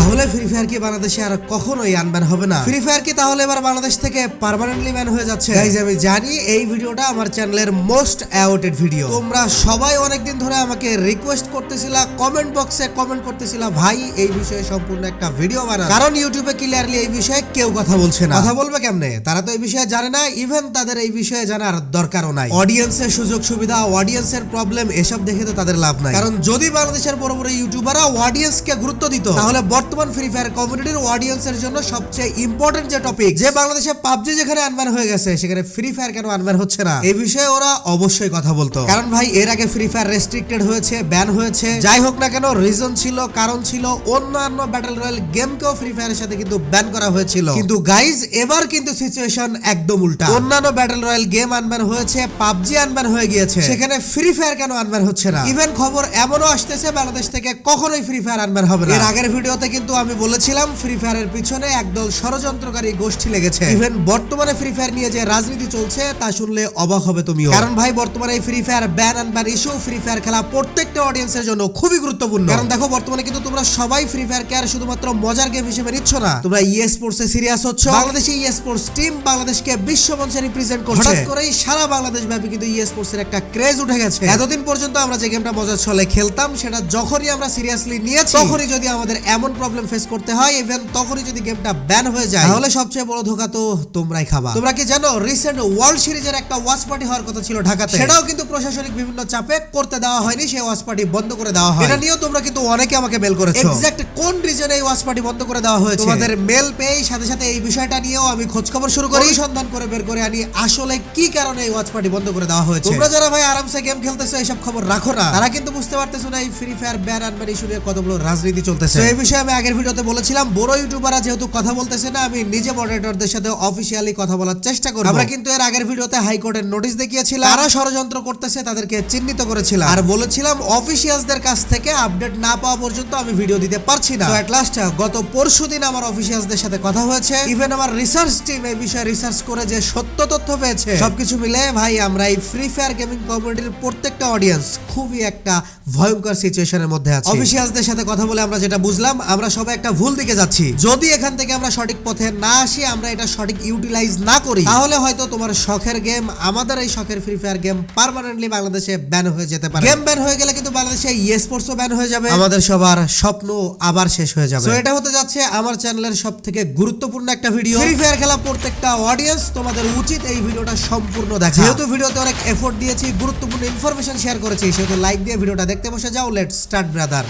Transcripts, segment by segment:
তাহলে free fire কি বাংলাদেশে আর কখনোই আনব্যান হবে না? ফ্রি ফায়ার কি তাহলে এবার বাংলাদেশ থেকে পার্মানেন্টলি ব্যান হয়ে যাচ্ছে? গাইজ আমি জানি এই ভিডিওটা আমার চ্যানেলের মোস্ট অ্যাওটেড ভিডিও তোমরা সবাই অনেকদিন ধরে আমাকে রিকোয়েস্ট করতেছিলা কমেন্ট বক্সে কমেন্ট করতেছিলা ভাই এই বিষয়ে সম্পূর্ণ একটা ভিডিও বানা কারণ ইউটিউবে ক্লিয়ারলি এই বিষয়ে কেউ কথা বলছে না। কথা বলবে কেমনে? তারা তো এই বিষয়ে জানে না ইভেন তাদের এই বিষয়ে জানার দরকারও নাই। অডিয়েন্সের সুযোগ সুবিধা অডিয়েন্সের প্রবলেম এসব দেখে তো তাদের লাভ নাই। কারণ যদি বাংলাদেশের বড় বড় ইউটিউবাররা অডিয়েন্সকে গুরুত্ব দিত তাহলে বর্তমান ফ্রি ফায়ার কমিউনিটির অডিয়েন্সের জন্য সবচেয়ে ইম্পর্টেন্ট যে টপিক যে বাংলাদেশে পাবজি যেখানে আনব্যান হয়ে গেছে, সেখানে ফ্রি ফায়ার কেন আনব্যান হচ্ছে না? এই বিষয়ে ওরা অবশ্যই কথা বলতো। কারণ ভাই, এর আগে ফ্রি ফায়ার রেস্ট্রিক্টেড হয়েছে ব্যান হয়েছে। যাই হোক না কেন রিজন ছিল, কারণ ছিল, অন্যান্য ব্যাটল রয়্যাল গেমকেও ফ্রি ফায়ারের সাথে কিন্তু ব্যান করা হয়েছিল। কিন্তু গাইজ এবার কিন্তু সিচুয়েশন একদম উল্টা। অন্যান্য ব্যাটল রয়্যাল গেম আনব্যান হয়েছে পাবজি আনব্যান হয়ে গিয়েছে। সেখানে ফ্রি ফায়ার কেন আনব্যান হচ্ছে না? ইভেন খবর এমনও আসতেছে, বাংলাদেশ থেকে কখনোই ফ্রি ফায়ার আনব্যান হবে না। এর আগের ভিডিওতে কিন্তু আমি বলেছিলাম ফ্রি ফায়ারের পিছনে একদল ষড়যন্ত্রকারী গোষ্ঠী লেগেছে। ইভেন বর্তমানে ফ্রি ফায়ার নিয়ে যে রাজনীতি চলছে তা শুনলে অবাক হবে তুমিও। কারণ ভাই বর্তমানে এই free fire ban unban issue free fire খেলা প্রত্যেকটা অডিয়েন্সের জন্য খুবই গুরুত্বপূর্ণ। কারণ দেখো বর্তমানে কিন্তু তোমরা সবাই ফ্রি ফায়ার কে আর শুধুমাত্র মজার গেম হিসেবে নিচ্ছ না। তোমরা ই স্পোর্টস সিরিয়াস হচ্ছ। বাংলাদেশি ই স্পোর্টস টিম বাংলাদেশকে বিশ্ব মঞ্চে রিপ্রেজেন্ট করছে। হঠাৎ করেই সারা বাংলাদেশ ব্যাপী কিন্তু ই স্পোর্টস এর একটা ক্রেজ উঠে গেছে। এতদিন পর্যন্ত আমরা যে গেমটা মজার ছলে খেলতাম সেটা যখনই আমরা সিরিয়াসলি নিয়েছি তখনই যদি আমাদের এমন প্রবলেম ফেস করতে হয় ইভেন তখনই যদি গেমটা ব্যান হয়ে যায় তাহলে সবচেয়ে বড় ধোকা তো তোমরাই খাবা। তোমরা কি জানো রিসেন্ট ওয়ার্ল্ড সিরিজের একটা ওয়াচ পার্টি হওয়ার কথা ছিল ঢাকাতে। সেটাও কিন্তু প্রশাসনিক বিভিন্ন চাপে করতে দেওয়া হয়নি সেই ওয়াচ পার্টি বন্ধ করে দেওয়া হয়। এটা নিয়েও তোমরা কিন্তু অনেকে আমাকে মেল করেছ। এক্সাক্ট কোন রিজনে এই ওয়াচ পার্টি বন্ধ করে দেওয়া হয়েছে? তোমাদের মেল পেয়ে সাথে সাথে এই বিষয়টা নিয়েও আমি খোঁজ খবর শুরু করি। সন্ধান করে বের করে আনি আসলে কি কারণে এই ওয়াচ পার্টি বন্ধ করে দেওয়া হয়েছে? তোমরা যারা ভাই আরামসে গেম খেলতেছো এইসব খবর রাখো না। তারা কিন্তু বুঝতে পারতেছো না এই free fire ban unban issue নিয়ে কত বড় রাজনীতি চলতেছে। এই বিষয়ে আমি আগের ভিডিওতে বলেছিলাম বড় ইউটিউবাররা যেহেতু কথা বলতেছে না আমি নিজে মডারেটরদের সাথে অফিসিয়ালি কথা বলার চেষ্টা করব। আমরা কিন্তু এর আগের ভিডিওতে হাইকোর্টের নোটিশ দেখিয়েছিলাম। তারা ষড়যন্ত্র করতেছে তাদেরকে চিহ্নিত করেছিলাম। আর বলেছিলাম অফিসিয়ালসদের কাছ থেকে আপডেট না পাওয়া পর্যন্ত আমি ভিডিও দিতে পারছি না। তো এট লাস্ট গত পরশুদিন আমার অফিসিয়ালসদের সাথে কথা হয়েছে। ইভেন আমার রিসার্চ টিম এই বিষয়ে রিসার্চ করে যে সত্য তথ্য পেয়েছে। সবকিছু মিলে ভাই আমরা এই ফ্রি ফায়ার গেমিং কমিউনিটির প্রত্যেকটা অডিয়েন্স খুবই একটা ভয়ঙ্কর সিচুয়েশনের মধ্যে আছে। অফিসিয়ালসদের সাথে কথা বলে আমরা যেটা বুঝলাম আমরা সবাই একটা ভুল দিকে যাচ্ছি। যদি এখান থেকে আমরা সঠিক পথে না আসি আমরা এটা সঠিক ইউটিলাইজ না করি তাহলে হয়তো তোমার শখের গেম আমাদের এই শখের ফ্রি ফায়ার গেম পার্মানেন্টলি বাংলাদেশে ব্যান হয়ে যেতে পারে। গেম ব্যান হয়ে গেলে কিন্তু বাংলাদেশে স্পোর্টসও ব্যান হয়ে যাবে। আমাদের সবার স্বপ্ন আবার শেষ হয়ে যাবে। তো এটা হতে যাচ্ছে আমার চ্যানেলের সব থেকে গুরুত্বপূর্ণ একটা ভিডিও ফ্রি ফায়ার খেলা প্রত্যেকটা অডিয়েন্স তোমাদের উচিত এই ভিডিওটা সম্পূর্ণ দেখা। যেহেতু ভিডিওতে অনেক এফোর্ট দিয়েছি গুরুত্বপূর্ণ ইনফরমেশন শেয়ার করেছি সেহেতু লাইক দিয়ে ভিডিওটা দেখতে বসে যাও লেটস স্টার্ট ব্রাদার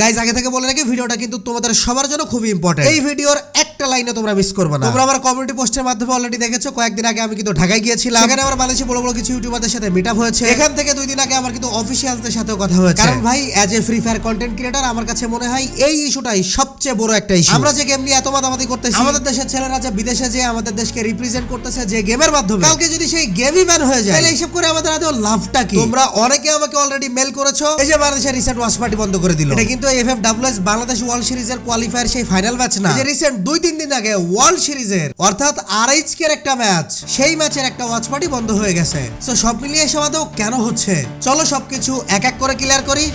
গাইজ আগে থেকে বলে রাখি ভিডিওটা কিন্তু তোমাদের সবার জন্য খুবই ইম্পর্টেন্ট এই ভিডিওর একটা লাইনে তোমরা মিস করবে না। তোমরা আমার কমিউনিটি পোস্টের মাধ্যমে অলরেডি দেখেছ কয়েকদিন আগে আমি কিন্তু ঢাকায় গিয়েছিলাম। এখানে আমার বাংলাদেশি বড় বড় কিছু ইউটিউবারদের সাথে মিট আপ হয়েছে। এখান থেকে দুই দিন আগে আমার কিন্তু অফিসিয়ালদের সাথেও কথা হয়েছে। কারণ ভাই as a free fire content creator আমার কাছে মনে হয় এই ইস্যুটাই সবচেয়ে বড় একটা ইস্যু আমরা যে গেম নিয়ে এত মাতামাতি করতেছি আমাদের দেশের ছেলেরা যে বিদেশে যে আমাদের দেশকে রিপ্রেজেন্ট করতেছে যে গেমের মাধ্যমে। কালকে যদি সেই গেমই ব্যান হয়ে যায় তাহলে এইসব করে আমাদের আদৌ লাভটা কি? তোমরা অনেকে আমাকে অলরেডি মেল করেছ এই যে বাংলাদেশের রিসেন্ট ওয়াচ পার্টি বন্ধ করে দিল। এটা কিন্তু F F WS Bangladesh world সিরিজের কোয়ালিফায়ার সেই ফাইনাল ম্যাচ না। যে রিসেন্ট দুই তিন দিন আগে ওয়ার্ল্ড সিরিজের, অর্থাৎ আরএইচকে এর একটা ম্যাচ, সেই ম্যাচের একটা ওয়াচ পার্টি বন্ধ হয়ে গেছে। তো সব মিলিয়ে আদৌ কেন হচ্ছে? চলো সবকিছু এক এক করে ক্লিয়ার করি।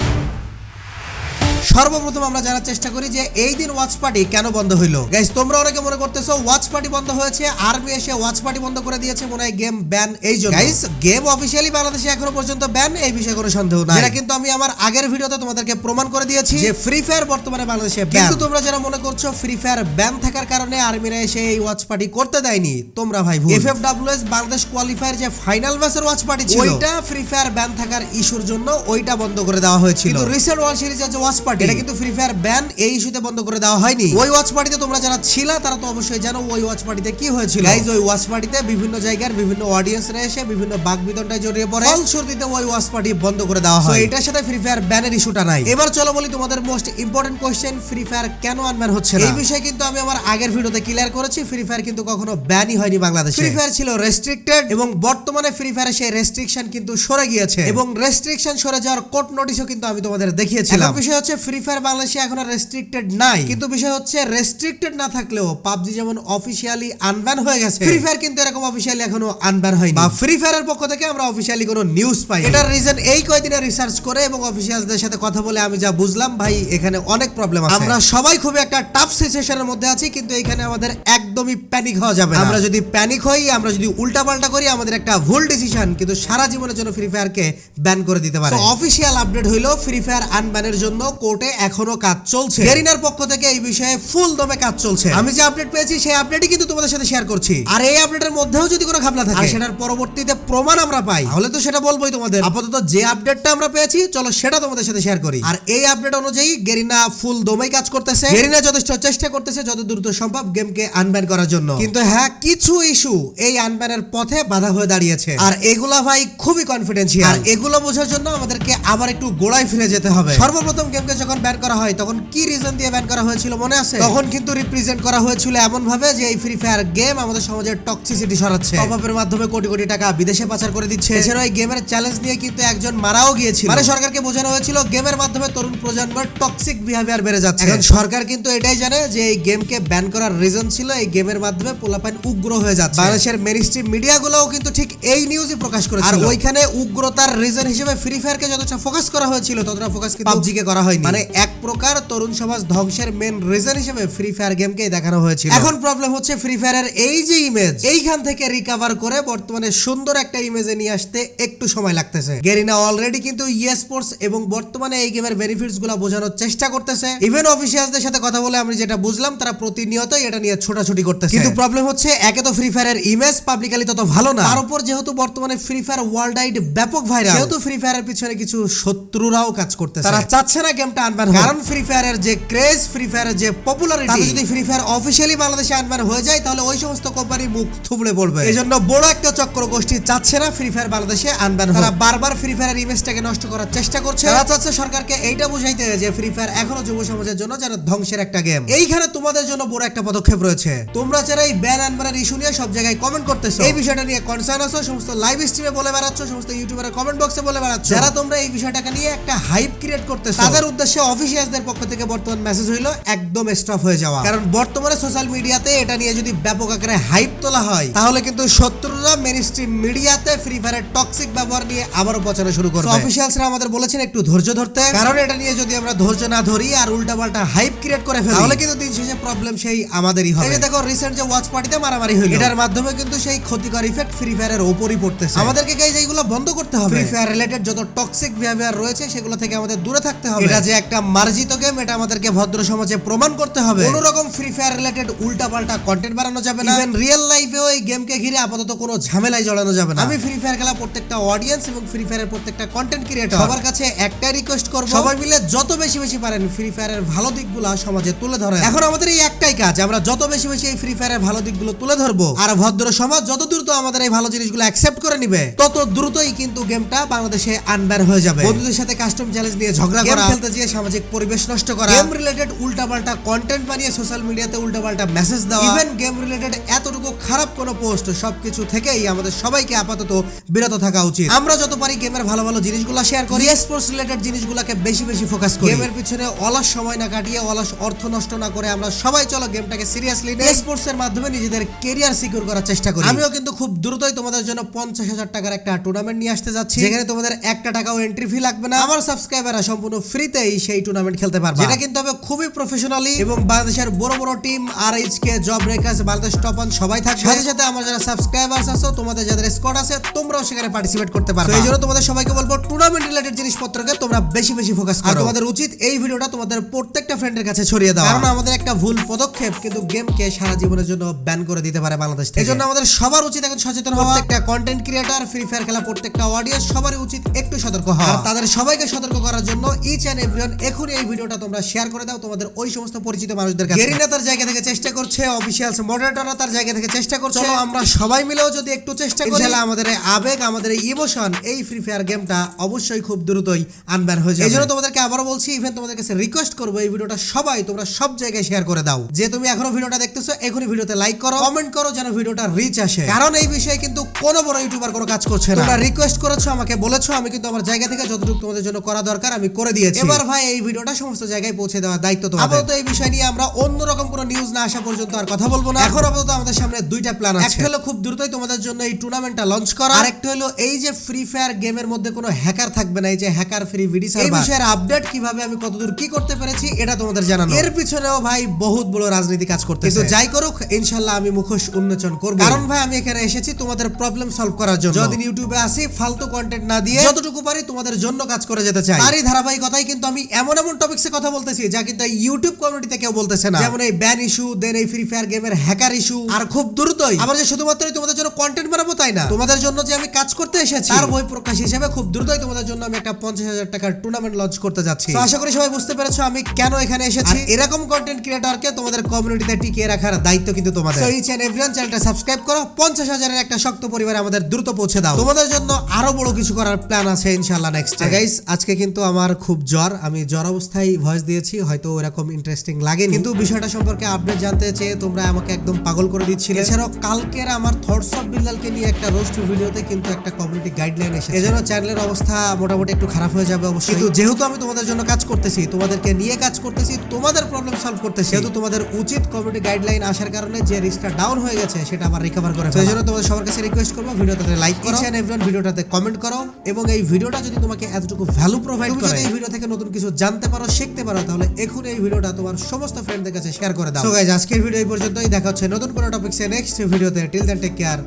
সর্বপ্রথম আমরা জানার চেষ্টা করি যে এই দিন ওয়াচ পার্টি কেন বন্ধ হইল? গাইস তোমরা অনেকে মনে করতেছো ওয়াচ পার্টি বন্ধ হয়েছে আর্মি এসে ওয়াচ পার্টি বন্ধ করে দিয়েছে মনে হয় গেম ব্যান এই জন্য। গাইস গেম অফিসিয়ালি বাংলাদেশে এখনও পর্যন্ত ব্যান এই বিষয়ে কোনো সন্দেহ নাই। এটা কিন্তু আমি আমার আগের ভিডিওতে তোমাদেরকে প্রমাণ করে দিয়েছি যে ফ্রি ফায়ার বর্তমানে বাংলাদেশে কিন্তু তোমরা যারা মনে করছ ফ্রি ফায়ার ব্যান থাকার কারণে আর্মিরা এসে এই ওয়াচ পার্টি করতে দেয়নি তোমরা ভাই ভুল। এফএফডব্লিউএস বাংলাদেশ কোয়ালিফায়ার যে ফাইনাল ম্যাচের ওয়াচ পার্টি ছিল ওইটা ফ্রি ফায়ার ব্যান থাকার ইস্যুর জন্য ওইটা বন্ধ করে দেওয়া হয়েছিল। কিন্তু রিসেন্ট ওয়ার্ল্ড সিরিজের যে ওয়াচ পার্টি এটা কিন্তু ফ্রি ফায়ার ব্যান এই ইস্যুতে বন্ধ করে দেওয়া হয়নি। ওই ওয়াচ পার্টিতে তোমরা যারা ছিলা তারা তো অবশ্যই জানো ওই ওয়াচ পার্টিতে কি হয়েছিল। গাইজ ওই ওয়াচ পার্টিতে বিভিন্ন জায়গার বিভিন্ন অডিয়েন্সরা এসে বিভিন্ন বাক বিতণ্ডায় জড়িয়ে পড়ে। ফলশ্রুতিতে ওই ওয়াচ পার্টি বন্ধ করে দেওয়া হয়। এটার সাথে ফ্রি ফায়ার ব্যানের ইস্যুটা নাই। এবার চলো বলি তোমাদের most important question free fire কেন আনব্যান হচ্ছে না? এই বিষয়ে কিন্তু আমি আমার আগের ভিডিওতে ক্লিয়ার করেছি ফ্রি ফায়ার কিন্তু কখনো ব্যানই হয়নি বাংলাদেশে। ফ্রি ফায়ার ছিল রেস্ট্রিক্টেড এবং বর্তমানে ফ্রি ফায়ারে সেই রেস্ট্রিকশন কিন্তু সরে গিয়েছে। এবং রেস্ট্রিকশন সরে যাওয়ার কোর্ট নোটিশও কিন্তু আমি তোমাদের দেখিয়েছিলাম। বিষয় হচ্ছে ফ্রি ফায়ার বাংলাদেশে এখন আর রেস্ট্রিক্টেড নাই। কিন্তু বিষয় হচ্ছে রেস্ট্রিক্টেড না থাকলেও পাবজি যেমন অফিসিয়ালি আনব্যান হয়ে গেছে। ফ্রি ফায়ার কিন্তু এরকম অফিসিয়ালি এখনও আনব্যান হয়নি। বা ফ্রি ফায়ারের পক্ষ থেকে আমরা অফিসিয়ালি কোনো নিউজ পাই এটার রিজন এই কয়দিনে রিসার্চ করে এবং অফিসিয়ালদের সাথে কথা বলে আমি যা বুঝলাম ভাই এখানে অনেক প্রবলেম আছে। আমরা সবাই খুবই একটা টাফ সিচুয়েশনের মধ্যে আছি কিন্তু এখানে আমাদের একদমই প্যানিক হওয়া যাবে না। আমরা যদি প্যানিক হই আমরা যদি উল্টাপাল্টা করি আমাদের একটা ভুল ডিসিশন কিন্তু সারা জীবনের জন্য ফ্রি ফায়ারকে ব্যান করে দিতে পারে। অফিসিয়াল আপডেট হইল ফ্রি ফায়ার আনব্যানের জন্য কোর্টে এখনও কাজ চলছে। গেরিনার পক্ষ থেকে এই বিষয়ে ফুল দমে কাজ চলছে। আমি যে আপডেট পেয়েছি সেই আপডেটই কিন্তু তোমাদের সাথে শেয়ার করছি। আর এই আপডেটের মধ্যেও যদি কোনো ঘাপলা থাকে আর সেটার পরবর্তীতে প্রমাণ আমরা পাই। তাহলে তো সেটা বলবোই তোমাদের। আপাতত যে আপডেটটা আমরা পেয়েছি চলো সেটা তোমাদের সাথে শেয়ার করি। আর এই আপডেট অনুযায়ী গেরিনা ফুল দমেই কাজ করতেছে। গেরিনা যথেষ্ট চেষ্টা করতেছে যত দ্রুত সম্ভব গেমকে আনব্যান করার জন্য। কিন্তু হ্যাঁ কিছু ইস্যু এই আনব্যানের পথে বাধা হয়ে দাঁড়িয়েছে। আর এগুলা ভাই খুবই কনফিডেন্সিয়াল আর এগুলো বোঝার জন্য আমাদেরকে আবার একটু গোড়ায় ফিরে যেতে হবে। সর্বপ্রথম গেমকে যখন ব্যান করা হয় তখন কি রিজন দিয়ে ব্যান করা হয়েছিল মনে আছে? তখন কিন্তু রিপ্রেজেন্ট করা হয়েছিল এমন ভাবে যে এই ফ্রি ফায়ার গেম আমাদের সমাজের টক্সিসিটি সরাচ্ছে। অভাবের মাধ্যমে কোটি কোটি টাকা বিদেশে পাচার করে দিচ্ছে। এছাড়া এই গেমের চ্যালেঞ্জ নিয়ে কিন্তু একজন মারাও গিয়েছিল। মানে সরকারকে বোঝানো হয়েছিল গেমের মাধ্যমে তরুণ প্রজন্মের টক্সিক বিহেভিয়ার বেড়ে যাচ্ছে। এখন সরকার কিন্তু এটাই জানে যে এই গেমকে ব্যান করার রিজন ছিল এই গেমের মাধ্যমে পোলাপাইন উগ্র হয়ে যাচ্ছে। বাংলাদেশের মেরিস্ট্রিম মিডিয়াগুলোও কিন্তু ঠিক এই নিউজই প্রকাশ করেছে আর ওইখানে উগ্রতার রিজন হিসেবে ফ্রি ফায়ারকে যতটা ফোকাস করা হয়েছিল ততটা ফোকাস কিন্তু পাবজিকে করা হয়নি। মানে এক প্রকার তরুণ সমাজ ধ্বংসের মেন রিজন হিসেবে ফ্রি ফায়ার গেমকে দেখানো হয়েছিল। এখন প্রবলেম হচ্ছে ফ্রি ফায়ারের এই যে ইমেজ এইখান থেকে রিকভার করে বর্তমানে সুন্দর একটা ইমেজে নিয়ে আসতে একটু সময় লাগতেছে। গেরিনা অলরেডি কিন্তু ইয়ে স্পোর্টস এবং বর্তমানে এই গেমের বেনিফিটসগুলা বোঝানোর চেষ্টা করতেছে। ইভেন অফিসিয়ালদের সাথে কথা বলে আমি যেটা বুঝলাম তারা প্রতিনিয়তই এটা নিয়ে ছোটাছুটি করতেছে। কিন্তু প্রবলেম হচ্ছে একে তো ফ্রি ফায়ারের ইমেজ পাবলিকালি তত ভালো না। তার উপর যেহেতু বর্তমানে ফ্রি ফায়ার ওয়ার্ল্ড ব্যাপক ভাইরাল যেহেতু ফ্রি ফায়ারের পিছনে কিছু শত্রুরাও কাজ করতেছে। তারা চাচ্ছে না গেমটা হোক। কারণ ফ্রি ফায়ারের যে ক্রেজ ফ্রি ফায়ারের যে পপুলারিটি যদি ফ্রি ফায়ার অফিসিয়ালি বাংলাদেশে আনব্যান হয়ে যায় তাহলে ওই সমস্ত কোম্পানি মুখ থুবড়ে পড়বে। এই জন্য বড় একটা চক্র গোষ্ঠী চাচ্ছে না ফ্রি ফায়ার বাংলাদেশে আনব্যান তারা বারবার ফ্রি ফায়ারের ইমেজটাকে নষ্ট করার চেষ্টা করছে। তারা চাচ্ছে সরকারকে এইটা বুঝাইতে যে ফ্রি ফায়ার এখনও যুব সমাজের জন্য যেন ধ্বংসের একটা গেম এইখানে তোমাদের জন্য বড় একটা পদক্ষেপ রয়েছে। তোমরা যারা এই ব্যান আনব্যানের ইস্যু নিয়ে সব জায়গায় কমেন্ট করতেছো এই বিষয়টা নিয়ে কনসার্ন আছো সমস্ত লাইভ স্ট্রিমে বলে বেড়াচ্ছ সমস্ত ইউটিউবের কমেন্ট বক্সে বলে বেড়াচ্ছ যারা তোমরা এই বিষয়টাকে নিয়ে একটা হাইপ ক্রিয়েট করতেছো তাদের উদ্দেশ্যে অফিসিয়ালদের পক্ষ থেকে বর্তমান মেসেজ হইল একদম স্টপ হয়ে যাওয়া। কারণ বর্তমানে সোশ্যাল মিডিয়াতে এটা নিয়ে যদি ব্যাপক আকারে হাইপ তোলা হয় তাহলে কিন্তু শত্রুরা মেনস্ট্রিম মিডিয়াতে ফ্রি ফায়ারের টক্সিক ব্যবহার নিয়ে আবারও প্রচার শুরু করবে। অফিসিয়ালসরা আমাদের বলেছেন একটু ধৈর্য ধরতে। কারণ এটা নিয়ে যদি আমরা ধৈর্য না ধরি আর উল্টাপাল্টা হাইপ ক্রিয়েট করে ফেলি তাহলে কিন্তু দিন শেষে প্রবলেম সেই আমাদেরই হবে। দেখো রিসেন্ট যে ওয়াচ পার্টিতে মারামারি হইল। এটার মাধ্যমে কিন্তু সেই ক্ষতিকর ইফেক্ট ফ্রি ফায়ারের উপরই পড়তেছে। আমাদেরকে গাইজ এইগুলো বন্ধ করতে হবে? ফ্রি ফায়ার রিলেটেড যত টক্সিক বিহেভিয়ার রয়েছে সেগুলো থেকে আমাদের দূরে থাকতে হবে। এটা যে একটা মার্জিত গেম এটা আমাদেরকে ভদ্র সমাজে প্রমাণ করতে হবে। কোন রকম ফ্রি ফায়ার রিলেটেড উল্টাপাল্টা কন্টেন্ট বানানো যাবে না। ইভেন রিয়েল লাইফেও এই গেমকে ঘিরে আপাতত কোনো ঝামেলায় জড়ানো যাবে না। আমি ফ্রি ফায়ার খেলা প্রত্যেকটা অডিয়েন্স এবং ফ্রি ফায়ারের প্রত্যেকটা কন্টেন্ট ক্রিয়েটর সবার কাছে একটাই রিকোয়েস্ট করব। সবাই মিলে যত বেশি বেশি পারেন ফ্রি ফায়ারের ভালো দিকগুলো সমাজে তুলে ধরে এখন আমাদের এই একটাই কাজ আমরা যত বেশি বেশি এই ফ্রি ফায়ারের ভালো দিকগুলো তুলে ধরবো আর ভদ্র সমাজ যত দ্রুত আমাদের এই ভালো জিনিসগুলো অ্যাকসেপ্ট করে নিবে তত দ্রুতই কিন্তু গেমটা বাংলাদেশে আনব্যান হয়ে যাবে। বন্ধুদের সাথে কাস্টম চ্যালেঞ্জ নিয়ে ঝগড়া করা খেলতে গিয়ে সামাজিক পরিবেশ নষ্ট করা। গেম রিলেটেড উল্টাপাল্টা কন্টেন্ট বানিয়ে সোশ্যাল মিডিয়াতে উল্টাপাল্টা মেসেজ দেওয়া। ইভেন গেম রিলেটেড এতটুকু খারাপ কোনো পোস্ট সবকিছু থেকেই আমাদের সবাইকে আপাতত বিরত থাকা উচিত। আমরা যত পারি গেমের ভালো ভালো জিনিসগুলো শেয়ার করি। স্পোর্টস রিলেটেড জিনিসগুলোকে বেশি বেশি ফোকাস করি। গেমের পিছনে অলস সময় না কাটিয়ে অলস অর্থ নষ্ট না করে আমরা সবাই চলো গেমটাকে সিরিয়াসলি নিয়ে স্পোর্টস এর মাধ্যমে নিজেদের কেরিয়ার সিকিউর করার চেষ্টা করি। আমিও কিন্তু খুব দ্রুতই তোমাদের জন্য পঞ্চাশ হাজার টাকার একটা টুর্নামেন্ট নিয়ে আসতে যাচ্ছি। যেখানে তোমাদের একটা টাকাও এন্ট্রি ফি লাগবে না। আমার সাবস্ক্রাইবাররা সম্পূর্ণ ফ্রিতেই সেই টুর্নামেন্ট খেলতে পারবে। যেটা কিন্তু হবে খুবই প্রফেশনালি এবং বাংলাদেশের বড় বড় টিম আর H K job wreckers Bangladesh top on সবাই থাকবে। সাথে সাথে আমার যারা সাবস্ক্রাইবার্স আছো তোমাদের যাদের স্কোয়াড আছে তোমরাও সেখানে পার্টিসিপেট করতে পারবে। এই জন্য তোমাদের সবাইকে বলব টুর্নামেন্ট রিলেটেড জিনিসপত্রকে তোমরা বেশি বেশি ফোকাস করো। তোমাদের উচিত এই ভিডিওটা তোমাদের প্রত্যেকটা ফ্রেন্ডের কাছে ছড়িয়ে দাও কারণ আমাদের একটা ভুল পদক্ষেপ কিন্তু গেমকে সারা জীবনের জন্য ব্যান করে দিতে পারে বাংলাদেশ থেকে। এই জন্য আমাদের সবার উচিত এখন সচেতন হওয়া। প্রত্যেকটা কন্টেন্ট ক্রিয়েটর ফ্রি ফায়ার খেলা প্রত্যেকটা অডিয়েন্স সবারই উচিত একটু সতর্ক হওয়া। আর তাদের সবাইকে সতর্ক করার জন্য ইচ এন্ড এভরিওয়ান এখনই এই ভিডিওটা তোমরা শেয়ার করে দাও। তোমাদের ওই সমস্ত পরিচিত মানুষদের কাছে। গেরিনা তার জায়গা থেকে চেষ্টা করছে অফিসিয়ালস মডারেটররা তার জায়গা থেকে চেষ্টা করছে। চলো আমরা সবাই মিলেও যদি একটু চেষ্টা করি। তাহলে আমাদের এই আবেগ আমাদের এই ইমোশন এই ফ্রি ফায়ার গেমটা অবশ্যই খুব দ্রুতই আনব্যান হয়ে যাবে। এই জন্য তোমাদেরকে আবারও বলছি ইভেন তোমাদের কাছে রিকোয়েস্ট করব এই ভিডিওটা সবাই তোমরা সব জায়গায় শেয়ার করে দাও। যে তুমি এখনও ভিডিওটা দেখতেছো এখনই ভিডিওতে লাইক করো কমেন্ট করো যেন ভিডিওটা রিচ আসে। কারণ এই বিষয়ে কিন্তু কোনো বড় ইউটিউবার কোনো কাজ করছে না। তোমরা রিকোয়েস্ট করেছ আমাকে বলেছ আমি কিন্তু আমার জায়গা থেকে যতটুকু তোমাদের জন্য করা দরকার আমি করে দিয়েছি। এবার ভাই এই ভিডিওটা সমস্ত জায়গায় পৌঁছে দেওয়ার দায়িত্ব তোমাদের। আপাতত এই বিষয় নিয়ে আমরা অন্যরকম কোনো নিউজ না আসা পর্যন্ত আর কথা বলব না। এখন আপাতত আমাদের সামনে দুইটা প্ল্যান আছে। একটা হলো খুব দ্রুতই তোমাদের জন্য এই টুর্নামেন্টটা লঞ্চ করা। আর একটা হলো এই যে ফ্রি ফায়ার গেমের মধ্যে কোনো হ্যাকার থাকবে না এই যে হ্যাকার ফ্রি ভিডি এই বিষয়ের আপডেট কীভাবে আমি কতদূর কি করতে পেরেছি এটা তোমাদের জানানো। এর পিছনেও ভাই বহুত বড় রাজনীতি কাজ করতে কিন্তু যাই করুক ইনশাল্লাহ আমি মুখোশ উন্মোচন করব। কারণ ভাই আমি এখানে এসেছি তোমাদের প্রবলেম সলভ করার জন্য। যদি ইউটিউবে আসি ফালতু কন্টেন্ট না দিয়ে যতটুকু পারি তোমাদের জন্য কাজ করে যেতে চাই। তারই ধারাবাহিকতায় কিন্তু আমি এমন এমন টপিকসে কথা বলতেছি যা কিন্তু ইউটিউব কমিউনিটিতে কেউ বলতেছে না। যেমন এই ব্যান ইস্যু দেন এই ফ্রি ফায়ার গেমের হ্যাকার ইস্যু আর খুব দ্রুতই আবার যে শুধুমাত্রই তোমাদের জন্য কন্টেন্ট বানাবো তাই না? তোমাদের জন্য যে আমি কাজ করতে এসেছি। তার বই প্রকাশ হিসেবে খুব দ্রুতই তোমাদের জন্য আমি একটা পঞ্চাশ হাজার টাকার টুর্নামেন্ট লঞ্চ করতে যাচ্ছি। তো আশা করি সবাই বুঝতে পেরেছ আমি কেন এখানে এসেছি। এরকম কন্টেন্ট ক্রিয়েটরকে তোমাদের কমিউনিটিতে টিকিয়ে রাখার দায়িত্ব কিন্তু তোমাদের। এই চ্যানেল এভরিওয়ান চ্যানেলটা সাবস্ক্রাইব করো। পঞ্চাশ হাজারের একটা শক্ত পরিবারে আমাদের দ্রুত পৌঁছে দাও। তোমাদের জন্য আরও বড় কিছু করার প্ল্যান আছে ইনশাআল্লাহ নেক্সট গাইস আজকে কিন্তু আমার খুব জ্বর। আমি জ্বর অবস্থায় ভয়েস দিয়েছি হয়তো এরকম ইন্টারেস্টিং লাগে কিন্তু বিষয়টা সম্পর্কে আপডেট জানতে চেয়ে তোমরা আমাকে একদম পাগল করে দিচ্ছিলে। এছাড়াও কালকের আমার থটস অফ বিল্লালকে নিয়ে একটা রোস্ট ভিডিওতে কিন্তু একটা কমিউনিটি গাইডলাইন এসেছে। এজন্য চ্যানেলের অবস্থা মোটামুটি একটু খারাপ হয়ে যাবে অবশ্যই। কিন্তু যেহেতু আমি তোমাদের জন্য কাজ করতেছি তোমাদেরকে নিয়ে কাজ করতেছি তোমাদের প্রবলেম সলভ করতেছি। যেহেতু তোমাদের উচিত কমিউনিটি গাইডলাইন আসার কারণে যে রিস্কটা ডাউন হয়ে গেছে সেটা আবার রিকভার করে সেই জন্য তোমাদের সবার কাছে রিকোয়েস্ট করব ভিডিওটাতে লাইক করো। এভরিওয়ান ভিডিওটাতে কমেন্ট করো এবং এই ভিডিওটা যদি তোমাকে এতটুকু ভ্যালু প্রোভাইড করে এই ভিডিও থেকে নতুন কিছু জানতে পারো, শিখতে পারো, তাহলে এখন এই ভিডিওটা তোমার সমস্ত ফ্রেন্ডদের কাছে শেয়ার করে দাও। তো গাইস আজকের ভিডিও এই পর্যন্তই। দেখা হচ্ছে নতুন কোনো টপিক্সে নেক্সট ভিডিওতে টিল দেন টেক কেয়ার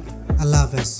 আল্লাহ হাফেজ।